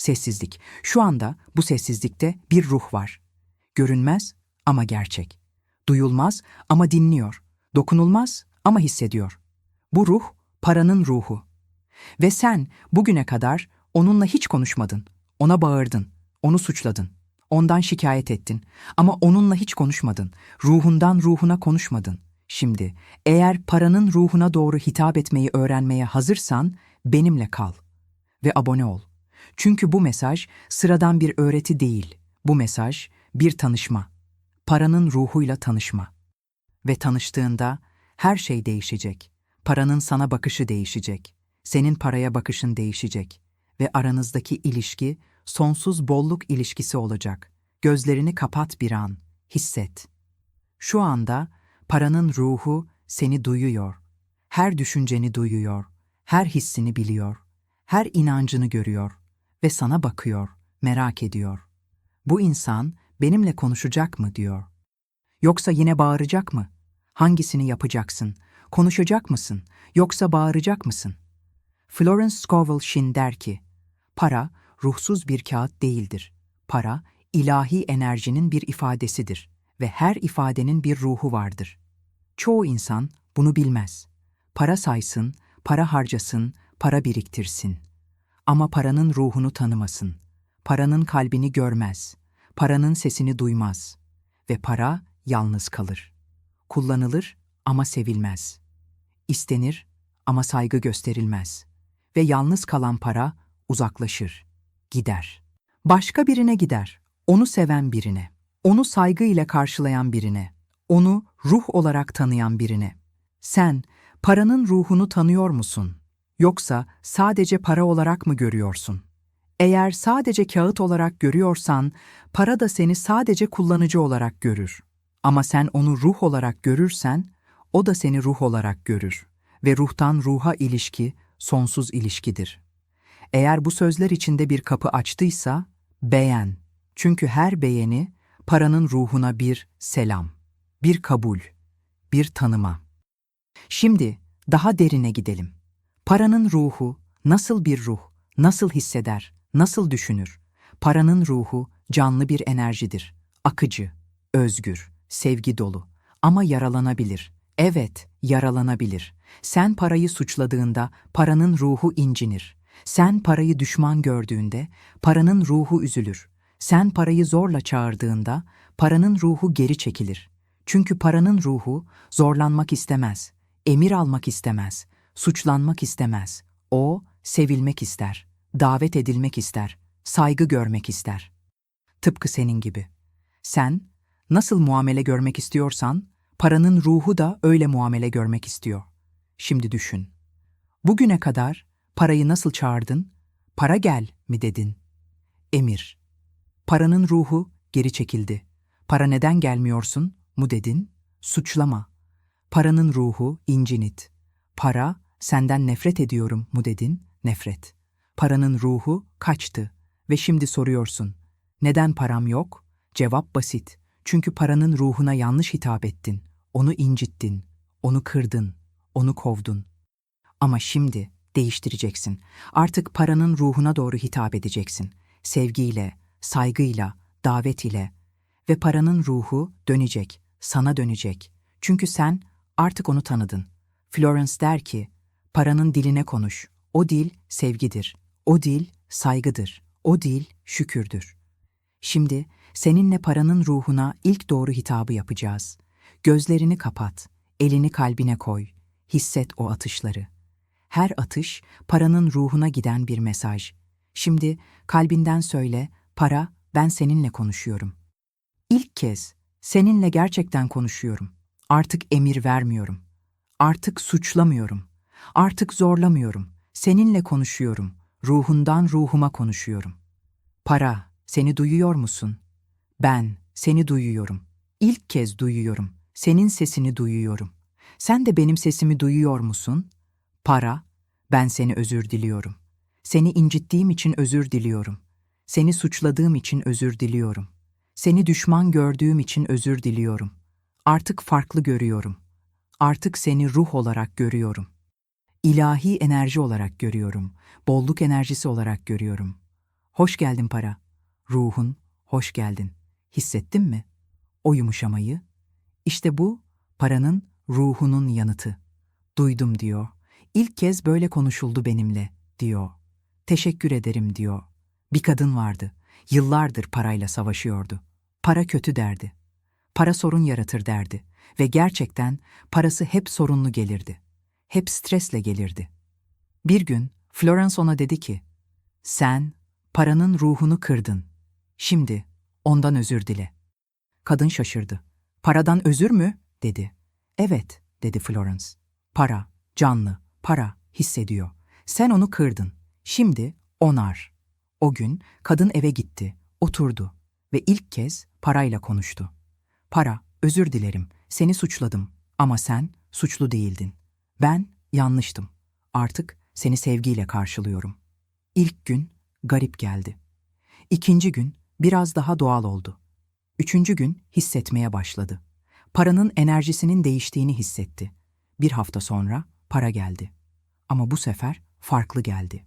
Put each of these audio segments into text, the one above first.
Sessizlik. Şu anda bu sessizlikte bir ruh var. Görünmez ama gerçek. Duyulmaz ama dinliyor. Dokunulmaz ama hissediyor. Bu ruh paranın ruhu. Ve sen bugüne kadar onunla hiç konuşmadın. Ona bağırdın, onu suçladın. Ondan şikayet ettin ama onunla hiç konuşmadın. Ruhundan ruhuna konuşmadın. Şimdi eğer paranın ruhuna doğru hitap etmeyi öğrenmeye hazırsan benimle kal ve abone ol. Çünkü bu mesaj sıradan bir öğreti değil. Bu mesaj bir tanışma. Paranın ruhuyla tanışma. Ve tanıştığında her şey değişecek. Paranın sana bakışı değişecek. Senin paraya bakışın değişecek ve aranızdaki ilişki sonsuz bolluk ilişkisi olacak. Gözlerini kapat bir an, hisset. Şu anda paranın ruhu seni duyuyor. Her düşünceni duyuyor, her hissini biliyor, her inancını görüyor ve sana bakıyor, merak ediyor. Bu insan benimle konuşacak mı diyor. Yoksa yine bağıracak mı? Hangisini yapacaksın? Konuşacak mısın? Yoksa bağıracak mısın? Florence Scovel Shinn der ki, para ruhsuz bir kağıt değildir. Para, ilahi enerjinin bir ifadesidir ve her ifadenin bir ruhu vardır. Çoğu insan bunu bilmez. Para saysın, para harcasın, para biriktirsin. Ama paranın ruhunu tanımasın. Paranın kalbini görmez. Paranın sesini duymaz. Ve para yalnız kalır. Kullanılır ama sevilmez. İstenir ama saygı gösterilmez. Ve yalnız kalan para uzaklaşır, gider. Başka birine gider, onu seven birine, onu saygıyla karşılayan birine, onu ruh olarak tanıyan birine. Sen paranın ruhunu tanıyor musun? Yoksa sadece para olarak mı görüyorsun? Eğer sadece kağıt olarak görüyorsan, para da seni sadece kullanıcı olarak görür. Ama sen onu ruh olarak görürsen, o da seni ruh olarak görür ve ruhtan ruha ilişki sonsuz ilişkidir. Eğer bu sözler içinde bir kapı açtıysa, beğen. Çünkü her beğeni paranın ruhuna bir selam, bir kabul, bir tanıma. Şimdi daha derine gidelim. Paranın ruhu nasıl bir ruh, nasıl hisseder, nasıl düşünür? Paranın ruhu canlı bir enerjidir. Akıcı, özgür, sevgi dolu ama yaralanabilir. Evet, yaralanabilir. Sen parayı suçladığında paranın ruhu incinir. Sen parayı düşman gördüğünde paranın ruhu üzülür. Sen parayı zorla çağırdığında paranın ruhu geri çekilir. Çünkü paranın ruhu zorlanmak istemez, emir almak istemez, suçlanmak istemez. O sevilmek ister, davet edilmek ister, saygı görmek ister. Tıpkı senin gibi. Sen nasıl muamele görmek istiyorsan, paranın ruhu da öyle muamele görmek istiyor. Şimdi düşün. Bugüne kadar parayı nasıl çağırdın? Para gel mi dedin? Emir. Paranın ruhu geri çekildi. Para neden gelmiyorsun mu dedin? Suçlama. Paranın ruhu incinit. Para senden nefret ediyorum mu dedin? Nefret. Paranın ruhu kaçtı ve şimdi soruyorsun. Neden param yok? Cevap basit. Çünkü paranın ruhuna yanlış hitap ettin. Onu incittin, onu kırdın, onu kovdun. Ama şimdi değiştireceksin. Artık paranın ruhuna doğru hitap edeceksin. Sevgiyle, saygıyla, davet ile ve paranın ruhu dönecek, sana dönecek. Çünkü sen artık onu tanıdın. Florence der ki, paranın diline konuş. O dil sevgidir. O dil saygıdır. O dil şükürdür. Şimdi seninle paranın ruhuna ilk doğru hitabı yapacağız. Gözlerini kapat, elini kalbine koy, hisset o atışları. Her atış paranın ruhuna giden bir mesaj. Şimdi kalbinden söyle, para ben seninle konuşuyorum. İlk kez seninle gerçekten konuşuyorum. Artık emir vermiyorum. Artık suçlamıyorum. Artık zorlamıyorum. Seninle konuşuyorum. Ruhundan ruhuma konuşuyorum. Para, seni duyuyor musun? Ben seni duyuyorum. İlk kez duyuyorum. Senin sesini duyuyorum. Sen de benim sesimi duyuyor musun? Para, ben seni özür diliyorum. Seni incittiğim için özür diliyorum. Seni suçladığım için özür diliyorum. Seni düşman gördüğüm için özür diliyorum. Artık farklı görüyorum. Artık seni ruh olarak görüyorum. İlahi enerji olarak görüyorum. Bolluk enerjisi olarak görüyorum. Hoş geldin para. Ruhun, hoş geldin. Hissettin mi? O yumuşamayı. İşte bu, paranın ruhunun yanıtı. Duydum diyor. İlk kez böyle konuşuldu benimle, diyor. Teşekkür ederim, diyor. Bir kadın vardı. Yıllardır parayla savaşıyordu. Para kötü derdi. Para sorun yaratır derdi. Ve gerçekten parası hep sorunlu gelirdi. Hep stresle gelirdi. Bir gün Florence ona dedi ki, sen paranın ruhunu kırdın. Şimdi ondan özür dile. Kadın şaşırdı. Paradan özür mü? dedi. Evet, dedi Florence. Para, canlı, para, hissediyor. Sen onu kırdın. Şimdi onar. O gün kadın eve gitti, oturdu ve ilk kez parayla konuştu. Para, özür dilerim, seni suçladım ama sen suçlu değildin. Ben yanlıştım. Artık seni sevgiyle karşılıyorum. İlk gün garip geldi. İkinci gün biraz daha doğal oldu. Üçüncü gün hissetmeye başladı. Paranın enerjisinin değiştiğini hissetti. Bir hafta sonra para geldi. Ama bu sefer farklı geldi.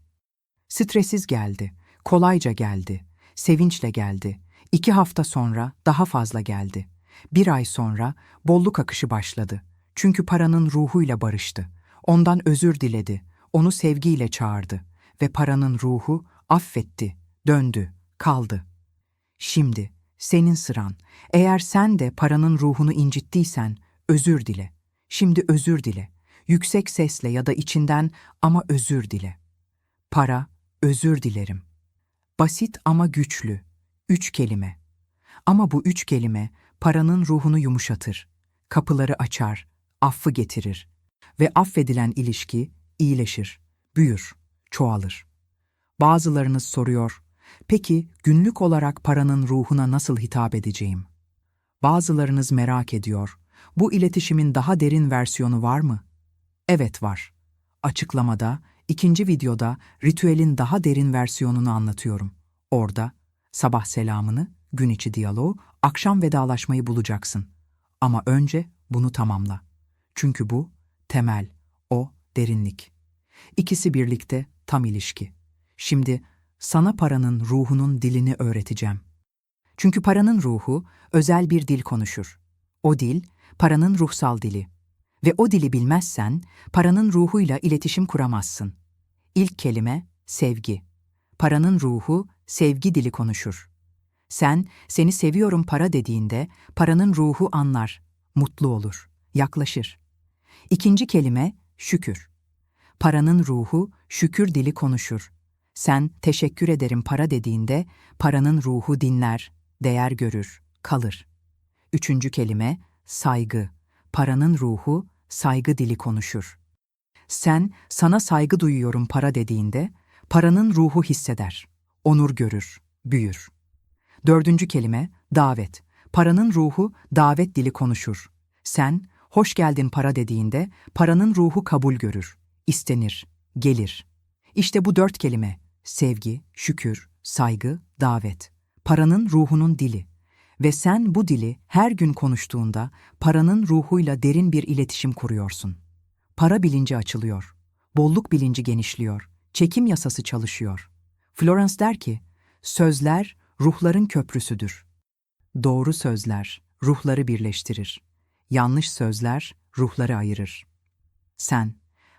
Stressiz geldi, kolayca geldi, sevinçle geldi. İki hafta sonra daha fazla geldi. Bir ay sonra bolluk akışı başladı. Çünkü paranın ruhuyla barıştı. Ondan özür diledi, onu sevgiyle çağırdı ve paranın ruhu affetti, döndü, kaldı. Şimdi senin sıran. Eğer sen de paranın ruhunu incittiysen özür dile. Şimdi özür dile. Yüksek sesle ya da içinden ama özür dile. Para, özür dilerim. Basit ama güçlü. Üç kelime. Ama bu üç kelime paranın ruhunu yumuşatır. Kapıları açar, affı getirir. Ve affedilen ilişki iyileşir, büyür, çoğalır. Bazılarınız soruyor, peki günlük olarak paranın ruhuna nasıl hitap edeceğim? Bazılarınız merak ediyor, bu iletişimin daha derin versiyonu var mı? Evet var. Açıklamada, ikinci videoda ritüelin daha derin versiyonunu anlatıyorum. Orada sabah selamını, gün içi diyaloğu, akşam vedalaşmayı bulacaksın. Ama önce bunu tamamla. Çünkü bu temel, o derinlik. İkisi birlikte tam ilişki. Şimdi sana paranın ruhunun dilini öğreteceğim. Çünkü paranın ruhu özel bir dil konuşur. O dil paranın ruhsal dili. Ve o dili bilmezsen paranın ruhuyla iletişim kuramazsın. İlk kelime sevgi. Paranın ruhu sevgi dili konuşur. Sen seni seviyorum para dediğinde paranın ruhu anlar, mutlu olur, yaklaşır. İkinci kelime şükür. Paranın ruhu şükür dili konuşur. Sen teşekkür ederim para dediğinde paranın ruhu dinler, değer görür, kalır. Üçüncü kelime saygı. Paranın ruhu saygı dili konuşur. Sen sana saygı duyuyorum para dediğinde paranın ruhu hisseder, onur görür, büyür. Dördüncü kelime davet. Paranın ruhu davet dili konuşur. Sen hoş geldin para dediğinde paranın ruhu kabul görür, istenir, gelir. İşte bu dört kelime sevgi, şükür, saygı, davet. Paranın ruhunun dili. Ve sen bu dili her gün konuştuğunda paranın ruhuyla derin bir iletişim kuruyorsun. Para bilinci açılıyor. Bolluk bilinci genişliyor. Çekim yasası çalışıyor. Florence der ki, sözler ruhların köprüsüdür. Doğru sözler ruhları birleştirir. Yanlış sözler ruhları ayırır. Sen,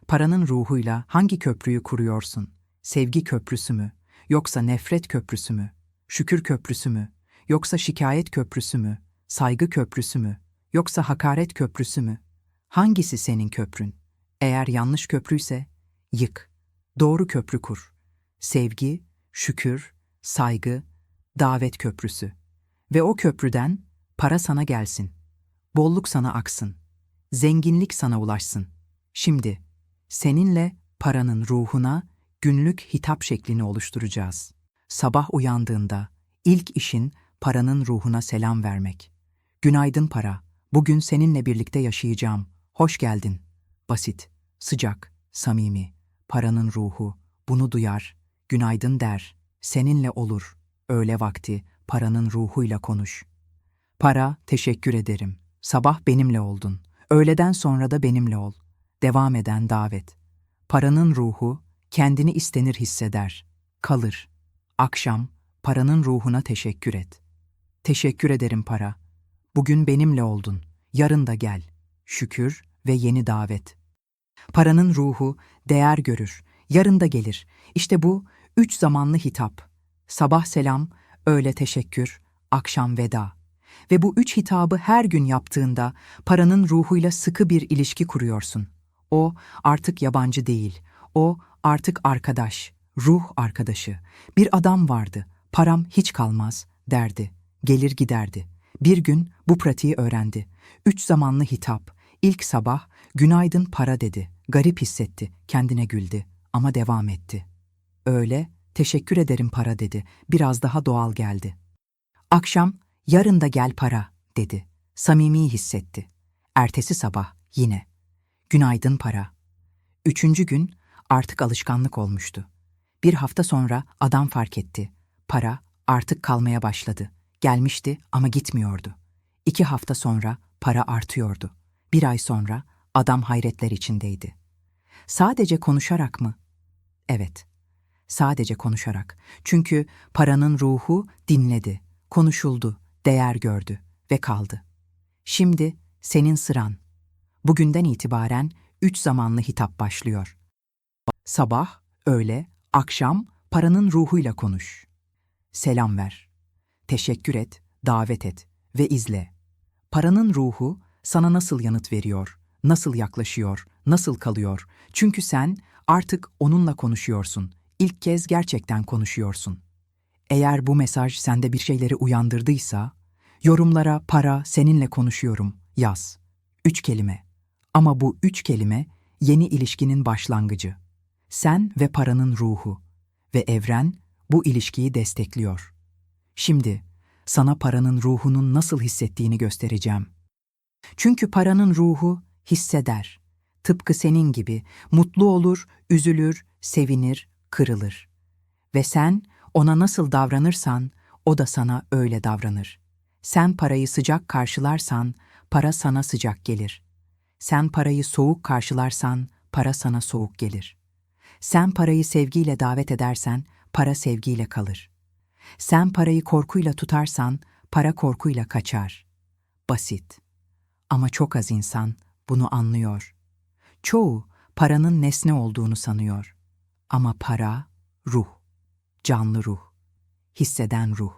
paranın ruhuyla hangi köprüyü kuruyorsun? Sevgi köprüsü mü? Yoksa nefret köprüsü mü? Şükür köprüsü mü? Yoksa şikayet köprüsü mü? Saygı köprüsü mü? Yoksa hakaret köprüsü mü? Hangisi senin köprün? Eğer yanlış köprüyse yık. Doğru köprü kur. Sevgi, şükür, saygı, davet köprüsü. Ve o köprüden para sana gelsin. Bolluk sana aksın. Zenginlik sana ulaşsın. Şimdi seninle paranın ruhuna günlük hitap şeklini oluşturacağız. Sabah uyandığında ilk işin paranın ruhuna selam vermek. Günaydın para. Bugün seninle birlikte yaşayacağım. Hoş geldin. Basit, sıcak, samimi. Paranın ruhu bunu duyar, günaydın der. Seninle olur. Öğle vakti paranın ruhuyla konuş. Para, teşekkür ederim. Sabah benimle oldun. Öğleden sonra da benimle ol. Devam eden davet. Paranın ruhu kendini istenir hisseder. Kalır. Akşam paranın ruhuna teşekkür et. Teşekkür ederim para. Bugün benimle oldun. Yarın da gel. Şükür ve yeni davet. Paranın ruhu değer görür. Yarın da gelir. İşte bu üç zamanlı hitap. Sabah selam, öğle teşekkür, akşam veda. Ve bu üç hitabı her gün yaptığında paranın ruhuyla sıkı bir ilişki kuruyorsun. O artık yabancı değil. O artık arkadaş, ruh arkadaşı. Bir adam vardı. Param hiç kalmaz derdi. Gelir giderdi. Bir gün bu pratiği öğrendi. Üç zamanlı hitap. İlk sabah günaydın para dedi. Garip hissetti. Kendine güldü. Ama devam etti. Öyle teşekkür ederim para dedi. Biraz daha doğal geldi. Akşam yarın da gel para dedi. Samimi hissetti. Ertesi sabah yine. Günaydın para. Üçüncü gün artık alışkanlık olmuştu. Bir hafta sonra adam fark etti. Para artık kalmaya başladı. Gelmişti ama gitmiyordu. İki hafta sonra para artıyordu. Bir ay sonra adam hayretler içindeydi. Sadece konuşarak mı? Evet. Sadece konuşarak. Çünkü paranın ruhu dinledi, konuşuldu, değer gördü ve kaldı. Şimdi senin sıran. Bugünden itibaren üç zamanlı hitap başlıyor. Sabah, öğle, akşam paranın ruhuyla konuş. Selam ver. Teşekkür et, davet et ve izle. Paranın ruhu sana nasıl yanıt veriyor, nasıl yaklaşıyor, nasıl kalıyor? Çünkü sen artık onunla konuşuyorsun. İlk kez gerçekten konuşuyorsun. Eğer bu mesaj sende bir şeyleri uyandırdıysa, yorumlara para seninle konuşuyorum yaz. Üç kelime. Ama bu üç kelime yeni ilişkinin başlangıcı. Sen ve paranın ruhu ve evren bu ilişkiyi destekliyor. Şimdi sana paranın ruhunun nasıl hissettiğini göstereceğim. Çünkü paranın ruhu hisseder. Tıpkı senin gibi mutlu olur, üzülür, sevinir, kırılır. Ve sen ona nasıl davranırsan o da sana öyle davranır. Sen parayı sıcak karşılarsan para sana sıcak gelir. Sen parayı soğuk karşılarsan para sana soğuk gelir. Sen parayı sevgiyle davet edersen para sevgiyle kalır. Sen parayı korkuyla tutarsan para korkuyla kaçar. Basit. Ama çok az insan bunu anlıyor. Çoğu paranın nesne olduğunu sanıyor. Ama para ruh, canlı ruh, hisseden ruh.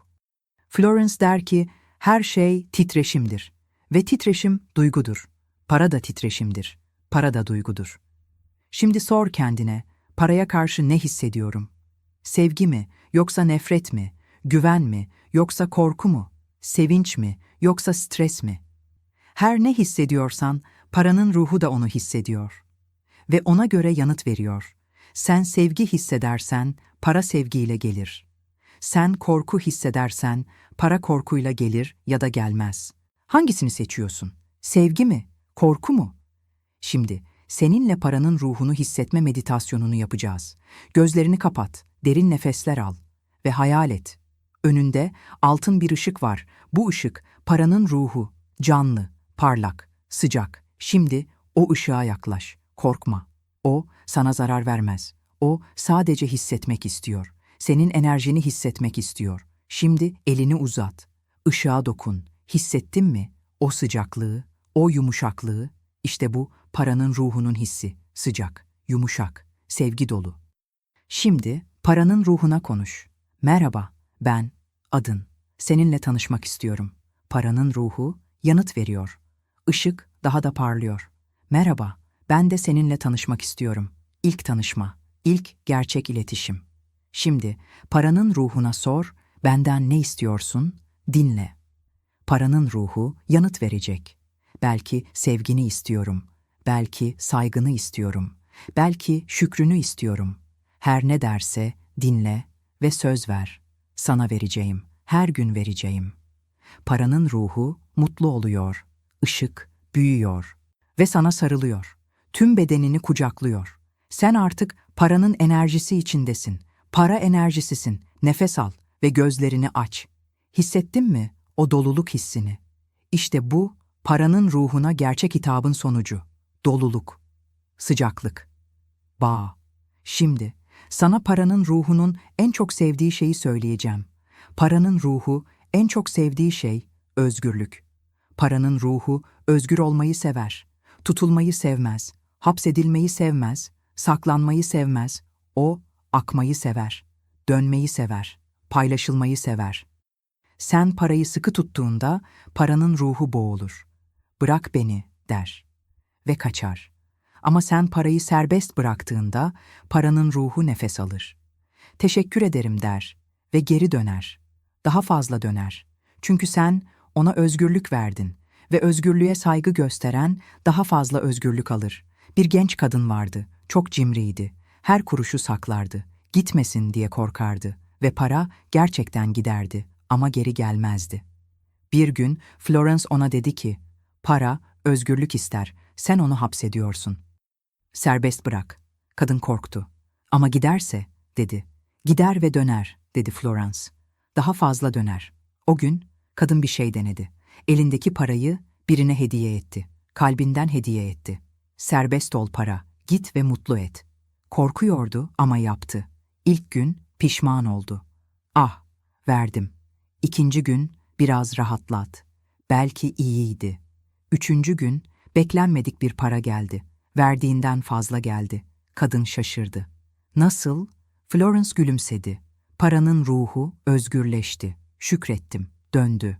Florence der ki her şey titreşimdir ve titreşim duygudur. Para da titreşimdir, para da duygudur. Şimdi sor kendine, paraya karşı ne hissediyorum? Sevgi mi, yoksa nefret mi? Güven mi, yoksa korku mu? Sevinç mi, yoksa stres mi? Her ne hissediyorsan, paranın ruhu da onu hissediyor. Ve ona göre yanıt veriyor. Sen sevgi hissedersen, para sevgiyle gelir. Sen korku hissedersen, para korkuyla gelir ya da gelmez. Hangisini seçiyorsun? Sevgi mi, korku mu? Şimdi seninle paranın ruhunu hissetme meditasyonunu yapacağız. Gözlerini kapat, derin nefesler al ve hayal et. Önünde altın bir ışık var. Bu ışık paranın ruhu, canlı, parlak, sıcak. Şimdi o ışığa yaklaş. Korkma. O sana zarar vermez. O sadece hissetmek istiyor. Senin enerjini hissetmek istiyor. Şimdi elini uzat. Işığa dokun. Hissettin mi? O sıcaklığı, o yumuşaklığı. İşte bu paranın ruhunun hissi. Sıcak, yumuşak, sevgi dolu. Şimdi paranın ruhuna konuş. Merhaba, ben, adın. Seninle tanışmak istiyorum. Paranın ruhu yanıt veriyor. Işık daha da parlıyor. Merhaba, ben de seninle tanışmak istiyorum. İlk tanışma, ilk gerçek iletişim. Şimdi paranın ruhuna sor, benden ne istiyorsun? Dinle. Paranın ruhu yanıt verecek. Belki sevgini istiyorum. Belki saygını istiyorum. Belki şükrünü istiyorum. Her ne derse dinle ve söz ver. Sana vereceğim, her gün vereceğim. Paranın ruhu mutlu oluyor. Işık büyüyor ve sana sarılıyor. Tüm bedenini kucaklıyor. Sen artık paranın enerjisi içindesin. Para enerjisisin. Nefes al ve gözlerini aç. Hissettin mi o doluluk hissini? İşte bu paranın ruhuna gerçek hitabın sonucu. Doluluk, sıcaklık, bağ. Şimdi Sana paranın ruhunun en çok sevdiği şeyi söyleyeceğim. Paranın ruhu en çok sevdiği şey özgürlük. Paranın ruhu özgür olmayı sever. Tutulmayı sevmez. Hapsedilmeyi sevmez. Saklanmayı sevmez. O akmayı sever. Dönmeyi sever. Paylaşılmayı sever. Sen parayı sıkı tuttuğunda paranın ruhu boğulur. Bırak beni der ve kaçar. Ama sen parayı serbest bıraktığında paranın ruhu nefes alır. Teşekkür ederim der ve geri döner. Daha fazla döner. Çünkü sen ona özgürlük verdin ve özgürlüğe saygı gösteren daha fazla özgürlük alır. Bir genç kadın vardı, çok cimriydi. Her kuruşu saklardı. Gitmesin diye korkardı ve para gerçekten giderdi ama geri gelmezdi. Bir gün Florence ona dedi ki, para özgürlük ister, sen onu hapsediyorsun. Serbest bırak. Kadın korktu. Ama giderse, dedi. Gider ve döner, dedi Florence. Daha fazla döner. O gün kadın bir şey denedi. Elindeki parayı birine hediye etti. Kalbinden hediye etti. Serbest ol para, git ve mutlu et. Korkuyordu ama yaptı. İlk gün pişman oldu. Ah, verdim. İkinci gün biraz rahatlat. Belki iyiydi. Üçüncü gün beklenmedik bir para geldi. Verdiğinden fazla geldi. Kadın şaşırdı. Nasıl? Florence gülümsedi. Paranın ruhu özgürleşti. Şükrettim, döndü.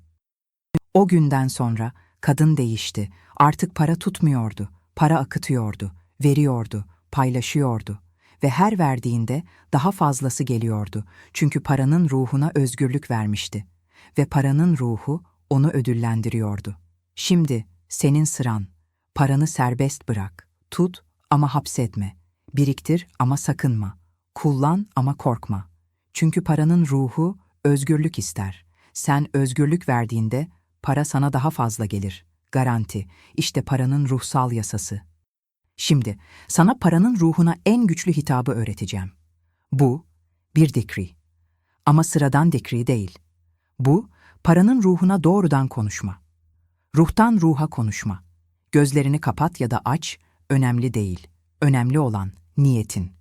O günden sonra kadın değişti. Artık para tutmuyordu. Para akıtıyordu, veriyordu, paylaşıyordu ve her verdiğinde daha fazlası geliyordu. Çünkü paranın ruhuna özgürlük vermişti ve paranın ruhu onu ödüllendiriyordu. Şimdi senin sıran. Paranı serbest bırak. Tut ama hapsetme. Biriktir ama sakınma. Kullan ama korkma. Çünkü paranın ruhu özgürlük ister. Sen özgürlük verdiğinde para sana daha fazla gelir. Garanti. İşte paranın ruhsal yasası. Şimdi sana paranın ruhuna en güçlü hitabı öğreteceğim. Bu bir dikri. Ama sıradan dikri değil. Bu paranın ruhuna doğrudan konuşma. Ruhtan ruha konuşma. Gözlerini kapat ya da aç, önemli değil. Önemli olan niyetin.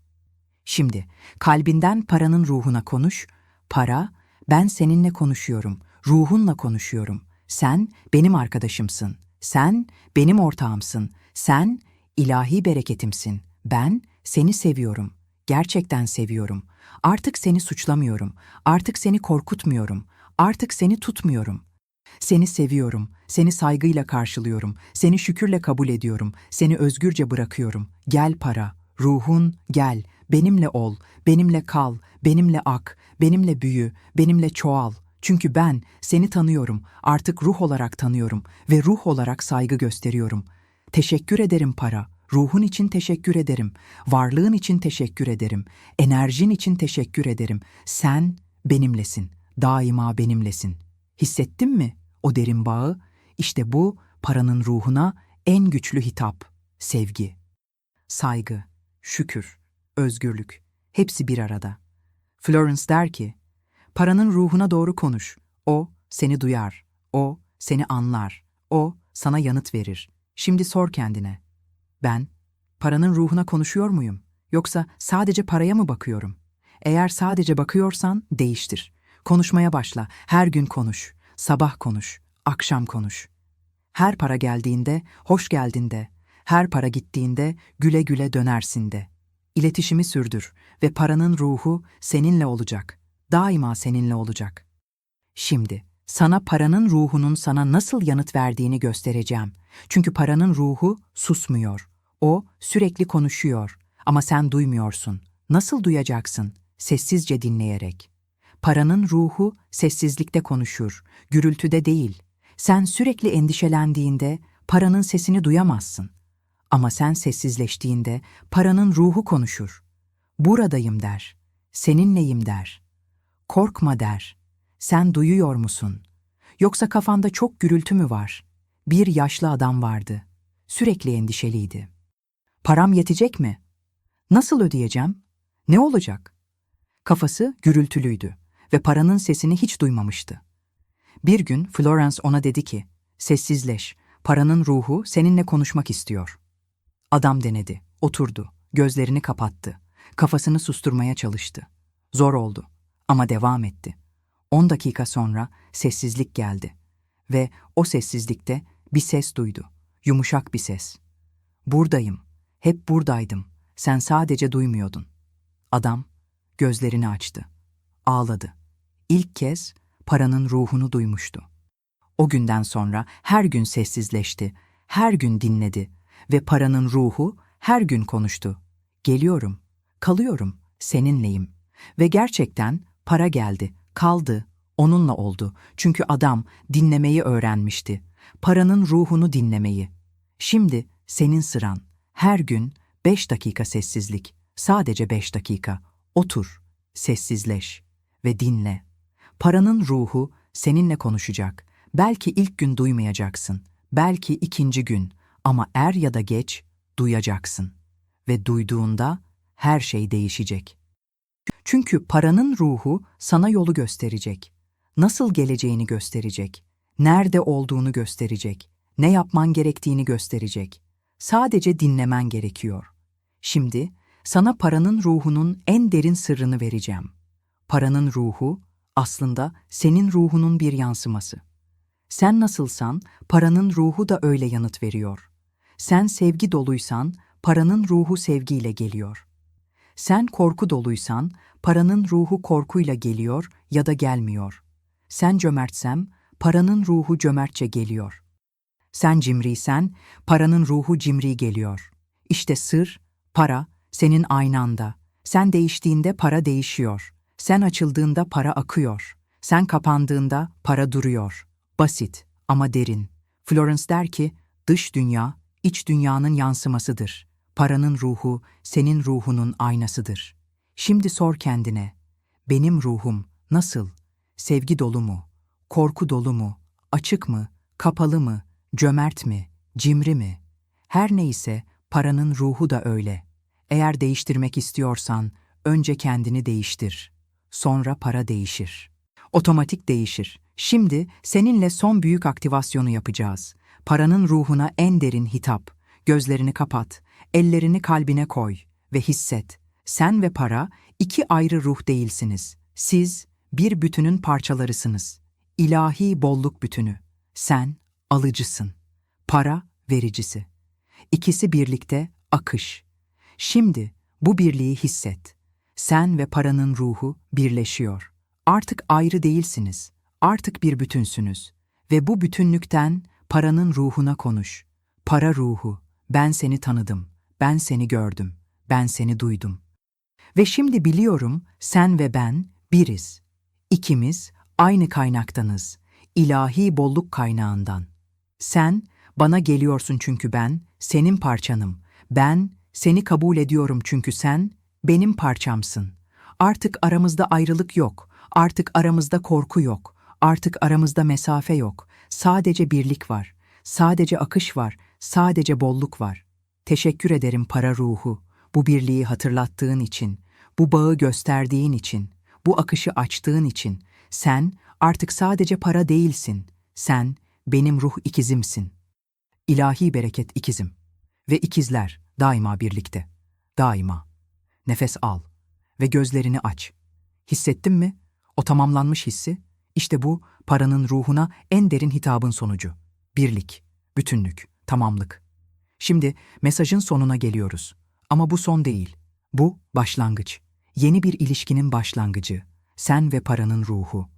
Şimdi kalbinden paranın ruhuna konuş. Para, ben seninle konuşuyorum, ruhunla konuşuyorum. Sen benim arkadaşımsın. Sen benim ortağımsın. Sen ilahi bereketimsin. Ben seni seviyorum. Gerçekten seviyorum. Artık seni suçlamıyorum. Artık seni korkutmuyorum. Artık seni tutmuyorum. Seni seviyorum, seni saygıyla karşılıyorum, seni şükürle kabul ediyorum, seni özgürce bırakıyorum. Gel para, ruhun gel, benimle ol, benimle kal, benimle ak, benimle büyü, benimle çoğal. Çünkü ben seni tanıyorum, artık ruh olarak tanıyorum ve ruh olarak saygı gösteriyorum. Teşekkür ederim para, ruhun için teşekkür ederim, varlığın için teşekkür ederim, enerjin için teşekkür ederim. Sen benimlesin, daima benimlesin. Hissettin mi o derin bağı? İşte bu paranın ruhuna en güçlü hitap, sevgi. Saygı, şükür, özgürlük, hepsi bir arada. Florence der ki, paranın ruhuna doğru konuş. O seni duyar, o seni anlar, o sana yanıt verir. Şimdi sor kendine. Ben paranın ruhuna konuşuyor muyum? Yoksa sadece paraya mı bakıyorum? Eğer sadece bakıyorsan değiştir. Konuşmaya başla. Her gün konuş. Sabah konuş. Akşam konuş. Her para geldiğinde, hoş geldin de. Her para gittiğinde güle güle dönersin de. İletişimi sürdür ve paranın ruhu seninle olacak. Daima seninle olacak. Şimdi sana paranın ruhunun sana nasıl yanıt verdiğini göstereceğim. Çünkü paranın ruhu susmuyor. O sürekli konuşuyor ama sen duymuyorsun. Nasıl duyacaksın? Sessizce dinleyerek. Paranın ruhu sessizlikte konuşur, gürültüde değil. Sen sürekli endişelendiğinde paranın sesini duyamazsın. Ama sen sessizleştiğinde paranın ruhu konuşur. Buradayım der. Seninleyim der. Korkma der. Sen duyuyor musun? Yoksa kafanda çok gürültü mü var? Bir yaşlı adam vardı. Sürekli endişeliydi. Param yetecek mi? Nasıl ödeyeceğim? Ne olacak? Kafası gürültülüydü ve paranın sesini hiç duymamıştı. Bir gün Florence ona dedi ki, sessizleş, paranın ruhu seninle konuşmak istiyor. Adam denedi, oturdu, gözlerini kapattı. Kafasını susturmaya çalıştı. Zor oldu ama devam etti. 10 dakika sonra sessizlik geldi ve o sessizlikte bir ses duydu. Yumuşak bir ses. Buradayım. Hep buradaydım. Sen sadece duymuyordun. Adam gözlerini açtı. Ağladı. İlk kez paranın ruhunu duymuştu. O günden sonra her gün sessizleşti, her gün dinledi ve paranın ruhu her gün konuştu. Geliyorum, kalıyorum, seninleyim. Ve gerçekten para geldi, kaldı, onunla oldu. Çünkü adam dinlemeyi öğrenmişti. Paranın ruhunu dinlemeyi. Şimdi senin sıran. Her gün beş dakika sessizlik. Sadece beş dakika. Otur, sessizleş ve dinle. Paranın ruhu seninle konuşacak. Belki ilk gün duymayacaksın. Belki ikinci gün ama er ya da geç duyacaksın. Ve duyduğunda her şey değişecek. Çünkü paranın ruhu sana yolu gösterecek. Nasıl geleceğini gösterecek. Nerede olduğunu gösterecek. Ne yapman gerektiğini gösterecek. Sadece dinlemen gerekiyor. Şimdi sana paranın ruhunun en derin sırrını vereceğim. Paranın ruhu aslında senin ruhunun bir yansıması. Sen nasılsan paranın ruhu da öyle yanıt veriyor. Sen sevgi doluysan paranın ruhu sevgiyle geliyor. Sen korku doluysan paranın ruhu korkuyla geliyor ya da gelmiyor. Sen cömertsem paranın ruhu cömertçe geliyor. Sen cimriysen paranın ruhu cimri geliyor. İşte sır, para senin aynanda. Sen değiştiğinde para değişiyor. Sen açıldığında para akıyor. Sen kapandığında para duruyor. Basit ama derin. Florence der ki, dış dünya, iç dünyanın yansımasıdır. Paranın ruhu, senin ruhunun aynasıdır. Şimdi sor kendine, benim ruhum nasıl? Sevgi dolu mu? Korku dolu mu? Açık mı? Kapalı mı? Cömert mi? Cimri mi? Her neyse paranın ruhu da öyle. Eğer değiştirmek istiyorsan önce kendini değiştir. Sonra para değişir. Otomatik değişir. Şimdi seninle son büyük aktivasyonu yapacağız. Paranın ruhuna en derin hitap. Gözlerini kapat, ellerini kalbine koy ve hisset. Sen ve para iki ayrı ruh değilsiniz. Siz bir bütünün parçalarısınız. İlahi bolluk bütünü. Sen alıcısın. Para vericisi. İkisi birlikte akış. Şimdi bu birliği hisset. Sen ve paranın ruhu birleşiyor. Artık ayrı değilsiniz. Artık bir bütünsünüz. Ve bu bütünlükten paranın ruhuna konuş. Para ruhu, ben seni tanıdım, ben seni gördüm, ben seni duydum. Ve şimdi biliyorum sen ve ben biriz. İkimiz aynı kaynaktanız. İlahi bolluk kaynağından. Sen bana geliyorsun çünkü ben senin parçanım. Ben seni kabul ediyorum çünkü sen benim parçamsın. Artık aramızda ayrılık yok. Artık aramızda korku yok. Artık aramızda mesafe yok. Sadece birlik var. Sadece akış var. Sadece bolluk var. Teşekkür ederim para ruhu. Bu birliği hatırlattığın için, bu bağı gösterdiğin için, bu akışı açtığın için. Sen artık sadece para değilsin. Sen benim ruh ikizimsin. İlahi bereket ikizim. Ve ikizler daima birlikte. Daima. Nefes al ve gözlerini aç. Hissettin mi? O tamamlanmış hissi. İşte bu paranın ruhuna en derin hitabın sonucu. Birlik, bütünlük, tamamlık. Şimdi mesajın sonuna geliyoruz. Ama bu son değil. Bu başlangıç. Yeni bir ilişkinin başlangıcı. Sen ve paranın ruhu.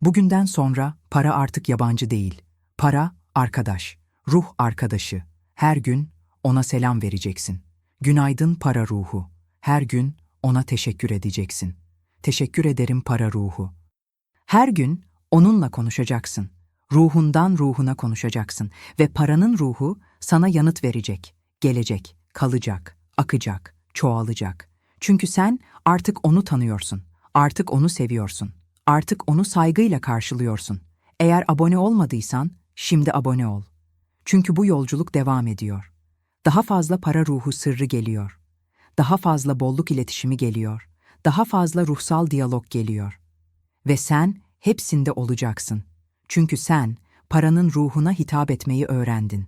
Bugünden sonra para artık yabancı değil. Para arkadaş, ruh arkadaşı. Her gün ona selam vereceksin. Günaydın para ruhu. Her gün ona teşekkür edeceksin. Teşekkür ederim para ruhu. Her gün onunla konuşacaksın. Ruhundan ruhuna konuşacaksın ve paranın ruhu sana yanıt verecek, gelecek, kalacak, akacak, çoğalacak. Çünkü sen artık onu tanıyorsun. Artık onu seviyorsun. Artık onu saygıyla karşılıyorsun. Eğer abone olmadıysan şimdi abone ol. Çünkü bu yolculuk devam ediyor. Daha fazla para ruhu sırrı geliyor. Daha fazla bolluk iletişimi geliyor. Daha fazla ruhsal diyalog geliyor. Ve sen hepsinde olacaksın. Çünkü sen paranın ruhuna hitap etmeyi öğrendin.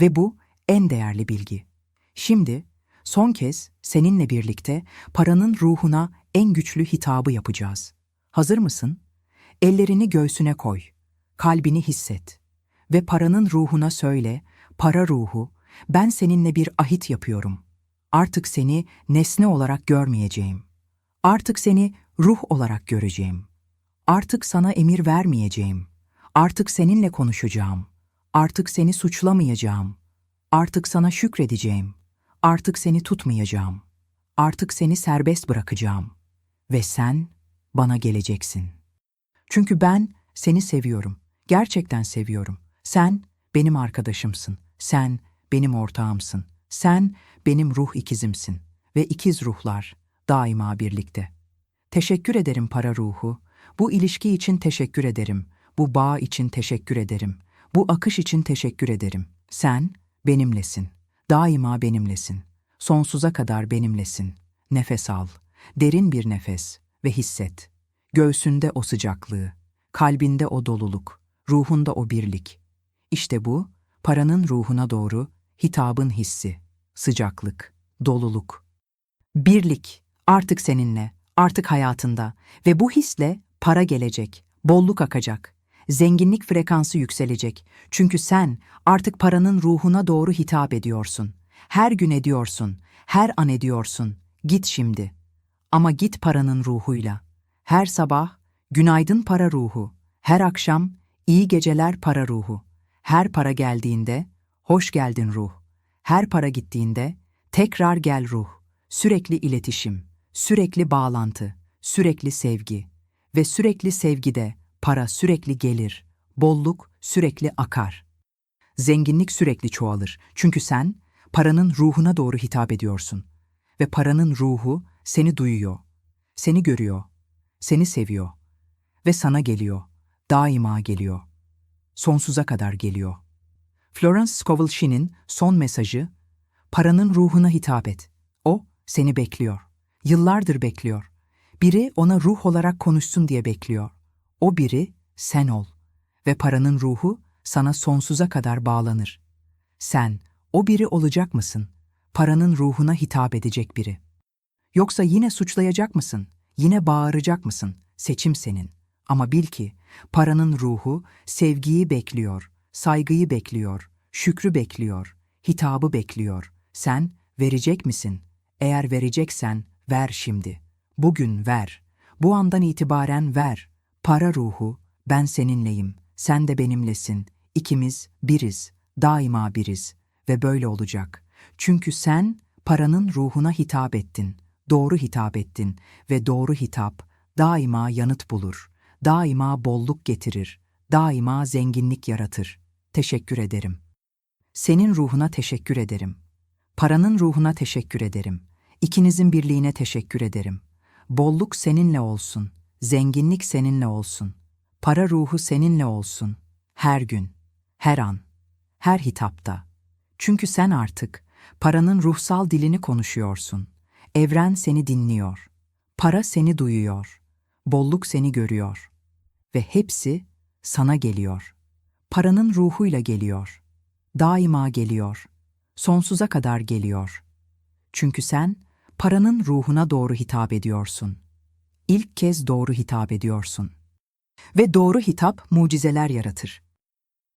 Ve bu en değerli bilgi. Şimdi son kez seninle birlikte paranın ruhuna en güçlü hitabı yapacağız. Hazır mısın? Ellerini göğsüne koy. Kalbini hisset. Ve paranın ruhuna söyle, para ruhu, ben seninle bir ahit yapıyorum. Artık seni nesne olarak görmeyeceğim. Artık seni ruh olarak göreceğim. Artık sana emir vermeyeceğim. Artık seninle konuşacağım. Artık seni suçlamayacağım. Artık sana şükredeceğim. Artık seni tutmayacağım. Artık seni serbest bırakacağım. Ve sen bana geleceksin. Çünkü ben seni seviyorum. Gerçekten seviyorum. Sen benim arkadaşımsın. Sen benim ortağımsın. Sen benim ruh ikizimsin. Ve ikiz ruhlar daima birlikte. Teşekkür ederim para ruhu. Bu ilişki için teşekkür ederim. Bu bağ için teşekkür ederim. Bu akış için teşekkür ederim. Sen benimlesin. Daima benimlesin. Sonsuza kadar benimlesin. Nefes al. Derin bir nefes ve hisset. Göğsünde o sıcaklığı, kalbinde o doluluk, ruhunda o birlik. İşte bu, paranın ruhuna doğru hitabın hissi, sıcaklık, doluluk. Birlik, artık seninle, artık hayatında ve bu hisle para gelecek, bolluk akacak, zenginlik frekansı yükselecek. Çünkü sen artık paranın ruhuna doğru hitap ediyorsun. Her gün ediyorsun, her an ediyorsun. Git şimdi. Ama git paranın ruhuyla. Her sabah günaydın para ruhu, her akşam iyi geceler para ruhu. Her para geldiğinde hoş geldin ruh. Her para gittiğinde tekrar gel ruh. Sürekli iletişim, sürekli bağlantı, sürekli sevgi ve sürekli sevgide para sürekli gelir, bolluk sürekli akar. Zenginlik sürekli çoğalır. Çünkü sen paranın ruhuna doğru hitap ediyorsun. Ve paranın ruhu seni duyuyor, seni görüyor, seni seviyor ve sana geliyor, daima geliyor. Sonsuza kadar geliyor. Florence Scovel Shinn'in son mesajı, paranın ruhuna hitap et. O seni bekliyor. Yıllardır bekliyor. Biri ona ruh olarak konuşsun diye bekliyor. O biri sen ol. Ve paranın ruhu sana sonsuza kadar bağlanır. Sen o biri olacak mısın? Paranın ruhuna hitap edecek biri. Yoksa yine suçlayacak mısın? Yine bağıracak mısın? Seçim senin. Ama bil ki paranın ruhu sevgiyi bekliyor, saygıyı bekliyor, şükrü bekliyor, hitabı bekliyor. Sen verecek misin? Eğer vereceksen ver şimdi. Bugün ver. Bu andan itibaren ver. Para ruhu, ben seninleyim, sen de benimlesin. İkimiz biriz, daima biriz ve böyle olacak. Çünkü sen paranın ruhuna hitap ettin, doğru hitap ettin ve doğru hitap daima yanıt bulur, daima bolluk getirir, daima zenginlik yaratır. Teşekkür ederim. Senin ruhuna teşekkür ederim. Paranın ruhuna teşekkür ederim. İkinizin birliğine teşekkür ederim. Bolluk seninle olsun, zenginlik seninle olsun. Para ruhu seninle olsun. Her gün, her an, her hitapta. Çünkü sen artık paranın ruhsal dilini konuşuyorsun. Evren seni dinliyor. Para seni duyuyor. Bolluk seni görüyor. Ve hepsi sana geliyor. Paranın ruhuyla geliyor. Daima geliyor. Sonsuza kadar geliyor. Çünkü sen paranın ruhuna doğru hitap ediyorsun. İlk kez doğru hitap ediyorsun. Ve doğru hitap mucizeler yaratır.